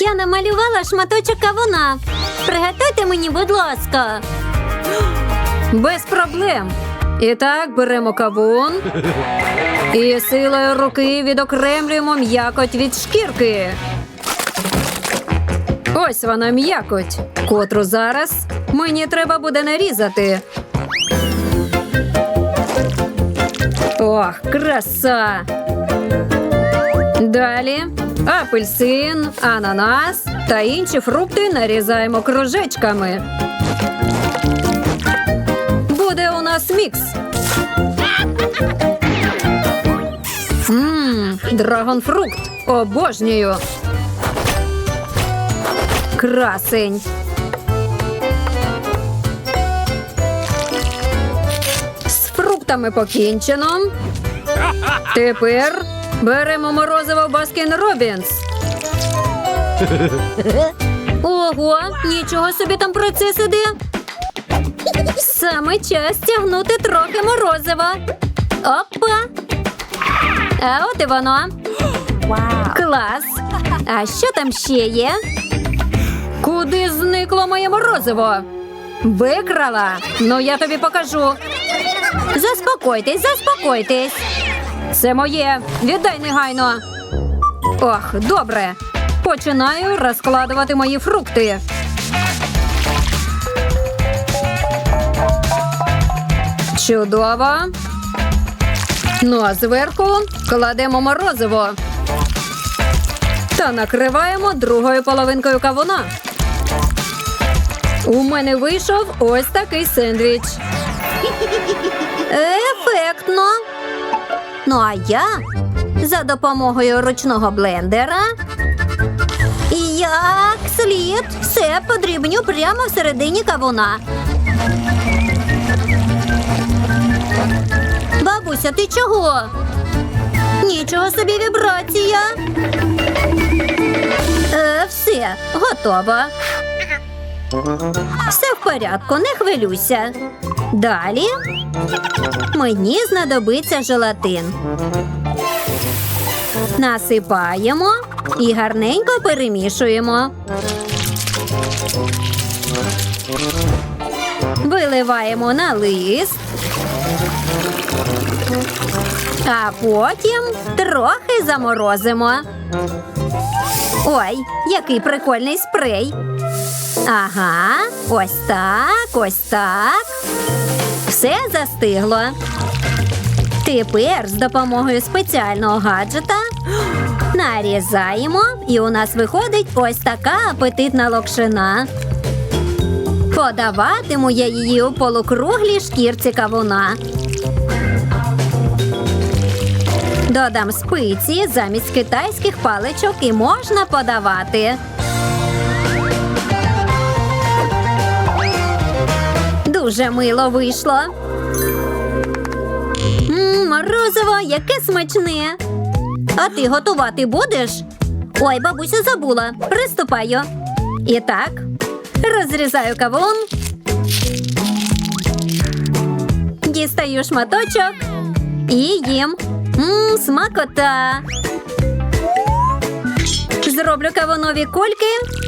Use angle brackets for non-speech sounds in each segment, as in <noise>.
Я намалювала шматочок кавуна. Приготуйте мені, будь ласка. Без проблем. І так беремо кавун і силою руки відокремлюємо м'якоть від шкірки. Ось вона м'якоть, котру зараз мені треба буде нарізати. Ох, краса! Далі апельсин, ананас та інші фрукти нарізаємо кружечками. Буде у нас мікс. Драгонфрукт. Обожнюю. Красень. З фруктами покінчено. Тепер беремо морозиво Баскін Робінс. Ого, нічого собі там процес іде. Саме час тягнути трохи морозива. Опа. А от і воно. Клас. А що там ще є? Куди зникло моє морозиво? Викрала? Ну я тобі покажу. Заспокойтесь, заспокойтесь. Це моє. Віддай негайно. Ох, добре. Починаю розкладувати мої фрукти. Чудово. Ну а зверху кладемо морозиво. Та накриваємо другою половинкою кавуна. У мене вийшов ось такий сендвіч. <laughs> Ефектно. Ну а я за допомогою ручного блендера. Як слід все подрібню прямо всередині кавуна. Бабуся, ти чого? Нічого собі вібрація. Е, все, готово. Все в порядку, не хвилюйся. Далі мені знадобиться желатин. Насипаємо і гарненько перемішуємо. Виливаємо на лист. А потім трохи заморозимо. Ой, який прикольний спрей. Ага, ось так, ось так. Все застигло. Тепер з допомогою спеціального гаджета нарізаємо, і у нас виходить ось така апетитна локшина. Подаватиму я її у полукруглій шкірці кавуна. Додам спиці замість китайських паличок і можна подавати. Дуже мило вийшло. М, морозиво, яке смачне. А ти готувати будеш? Ой, бабуся забула. Приступаю. І так, розрізаю кавун. Дістаю шматочок і їм. Мм, смакота. Зроблю кавунові кульки.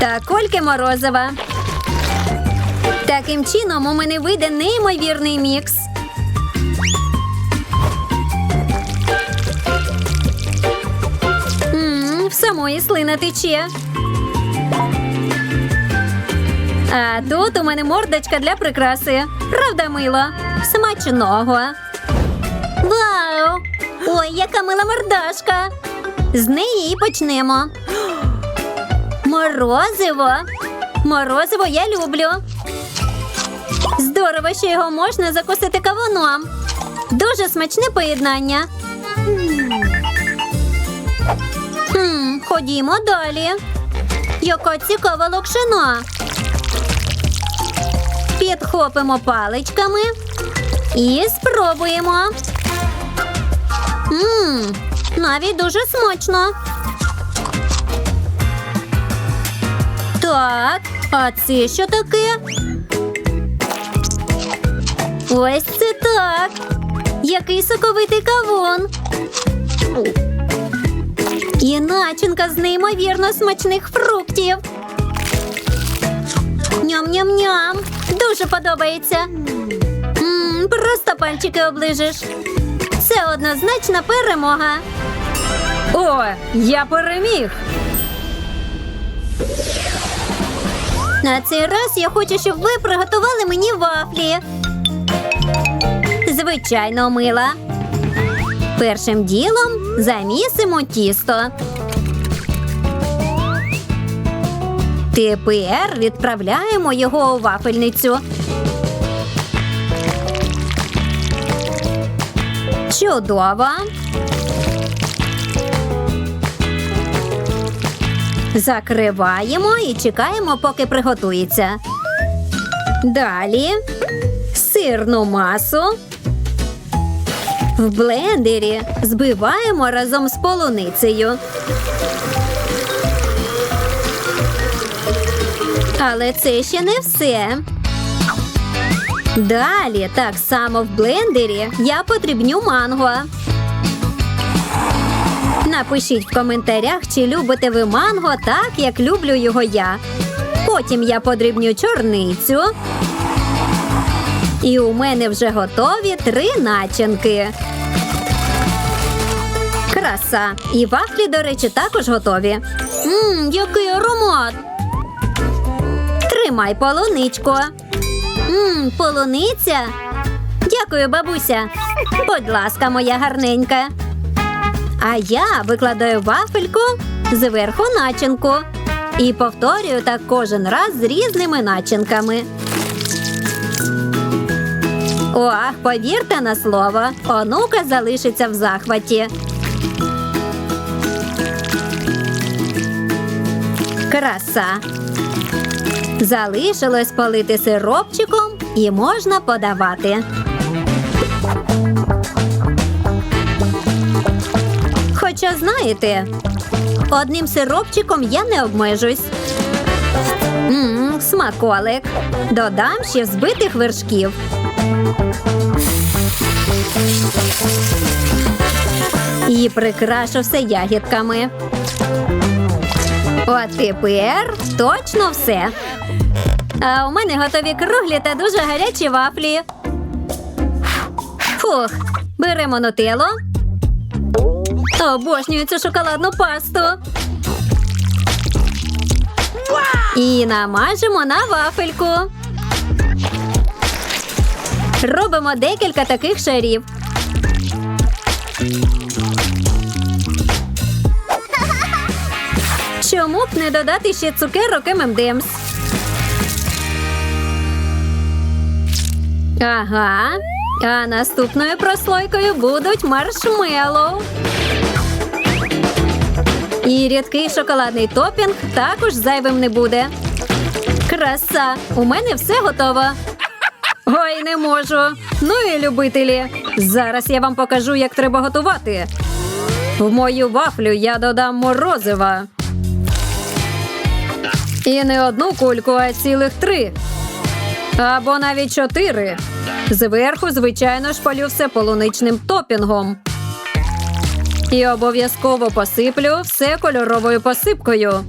Та кульки морозива. Таким чином у мене вийде неймовірний мікс. Мм, в самої слина тече. А тут у мене мордочка для прикраси. Правда, мило? Смачного. Вау! Ой, яка мила мордашка. З неї і почнемо. Морозиво. Морозиво я люблю. Здорово, що його можна закусити кавуном. Дуже смачне поєднання. Хм, ходімо далі. Яка цікава локшина. Підхопимо паличками і спробуємо. Мм, навіть дуже смачно. Так, а це що таке? Ось це так. Який соковитий кавун. І начинка з неймовірно смачних фруктів. Ням-ням-ням. Дуже подобається. М, просто пальчики оближиш. Це однозначна перемога. О, я переміг! На цей раз я хочу, щоб ви приготували мені вафлі. Звичайно, мила. Першим ділом замісимо тісто. Тепер відправляємо його у вафельницю. Чудово. Закриваємо і чекаємо, поки приготується. Далі сирну масу. В блендері збиваємо разом з полуницею. Але це ще не все. Далі, так само в блендері я потрібню манго. Напишіть в коментарях, чи любите ви манго так, як люблю його я. Потім я подрібню чорницю. І у мене вже готові три начинки. Краса. І вафлі, до речі, також готові. Мм, який аромат. Тримай полуничко. Мм, полуниця. Дякую, бабуся. Будь ласка, моя гарненька. А я викладаю вафельку зверху начинку. І повторюю так кожен раз з різними начинками. Ох, повірте на слово, онука залишиться в захваті. Краса. Залишилось полити сиропчиком і можна подавати. Хоча знаєте, одним сиропчиком я не обмежусь. Мм, смаколик. Додам ще взбитих вершків. І прикрашу все ягідками. От тепер точно все. А у мене готові круглі та дуже гарячі вафлі. Фух, беремо нутеллу. Обожнюю цю шоколадну пасту. І намажемо на вафельку. Робимо декілька таких шарів. Чому б не додати ще цукерок ММДМС? Ага. А наступною прослойкою будуть маршмеллоу. І рідкий шоколадний топінг також зайвим не буде. Краса! У мене все готово. Ой, не можу. Ну і любителі. Зараз я вам покажу, як треба готувати. В мою вафлю я додам морозива. І не одну кульку, а цілих три. Або навіть чотири. Зверху, звичайно, шпалю все полуничним топінгом. І обов'язково посиплю все кольоровою посипкою.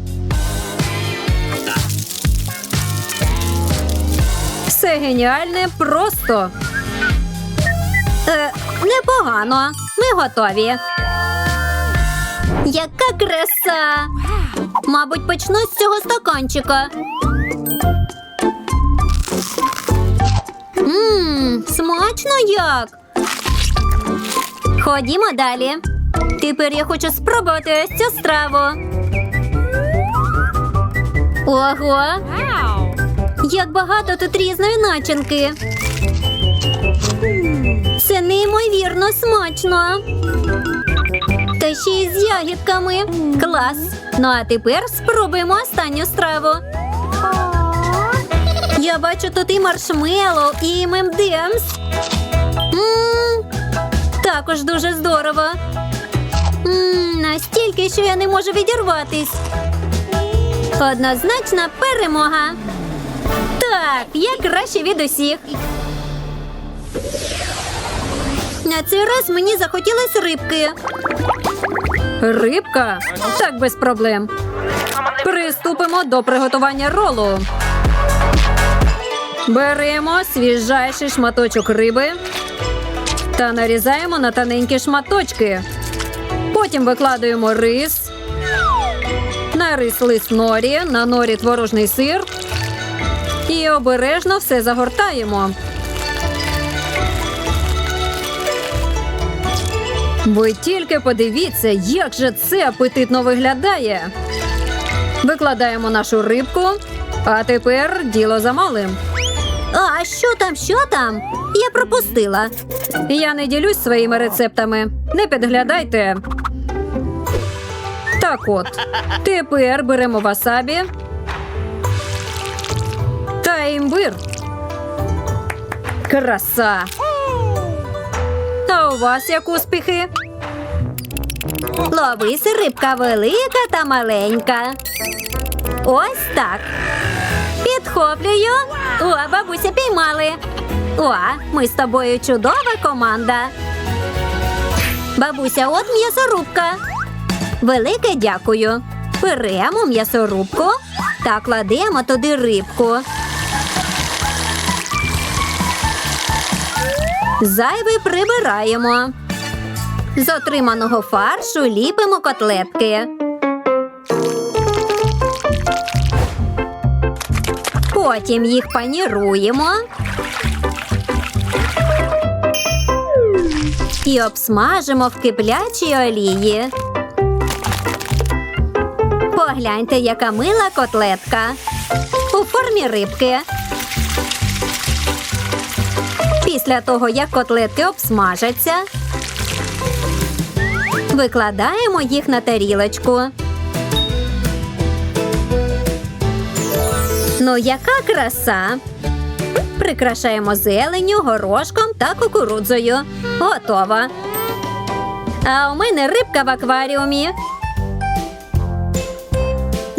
Все геніальне просто. Е, непогано. Ми готові. Яка краса! Мабуть, почну з цього стаканчика. Мм, смачно як. Ходімо далі. Тепер я хочу спробувати ось цю страву. Ого! Як багато тут різної начинки. Це неймовірно смачно. Та ще й з ягідками. Клас. Ну а тепер спробуємо останню страву. Я бачу тут і маршмеллоу, і ММДМС. Також дуже здорово. Мм, настільки, що я не можу відірватись. Однозначна перемога. Так, я краще від усіх. На цей раз мені захотілось рибки. Рибка? Так без проблем. Приступимо до приготування ролу. Беремо свіжайший шматочок риби та нарізаємо на тоненькі шматочки. Потім викладаємо рис. На рис лист норі, на норі творожний сир. І обережно все загортаємо. Ви тільки подивіться, як же це апетитно виглядає. Викладаємо нашу рибку, а тепер діло за малим. А що там, що там? Я пропустила. Я не ділюсь своїми рецептами. Не підглядайте. Так от, тепер беремо васабі та імбир. Краса. А у вас як успіхи? Ловись, рибка велика та маленька. Ось так. Підхоплюю. О, бабуся піймали. О, ми з тобою чудова команда. Бабуся, от м'ясорубка. Велике дякую. Беремо м'ясорубку та кладемо туди рибку. Зайвий прибираємо. З отриманого фаршу ліпимо котлетки. Потім їх паніруємо і обсмажимо в киплячій олії. Погляньте, яка мила котлетка у формі рибки. Після того, як котлетки обсмажаться, викладаємо їх на тарілочку. Ну, яка краса! Прикрашаємо зеленю, горошком та кукурудзою. Готово. А у мене рибка в акваріумі.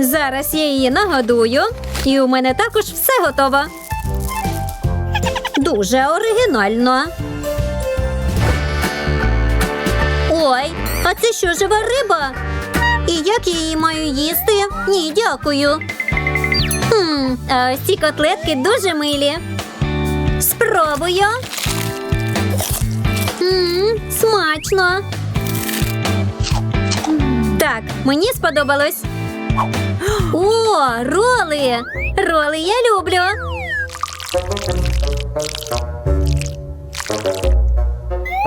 Зараз я її нагодую, і у мене також все готово. Дуже оригінально. Ой, а це що жива риба? І як я її маю їсти? Ні, дякую. Хм, а ось ці котлетки дуже милі. Спробую. Мм, смачно. Так, мені сподобалось. О, роли! Роли я люблю.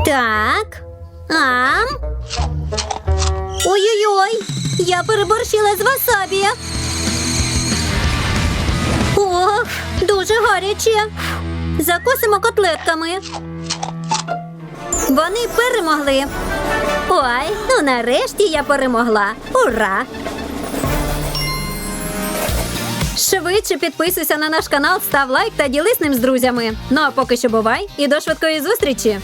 Так. Ам. Ой-ой-ой! Я переборщила з васабі. Ох, дуже гаряче. Закусимо котлетками. Вони перемогли. Ой, ну нарешті я перемогла. Ура! Швидше підписуйся на наш канал, став лайк та ділись ним з друзями. Ну а поки що бувай і до швидкої зустрічі!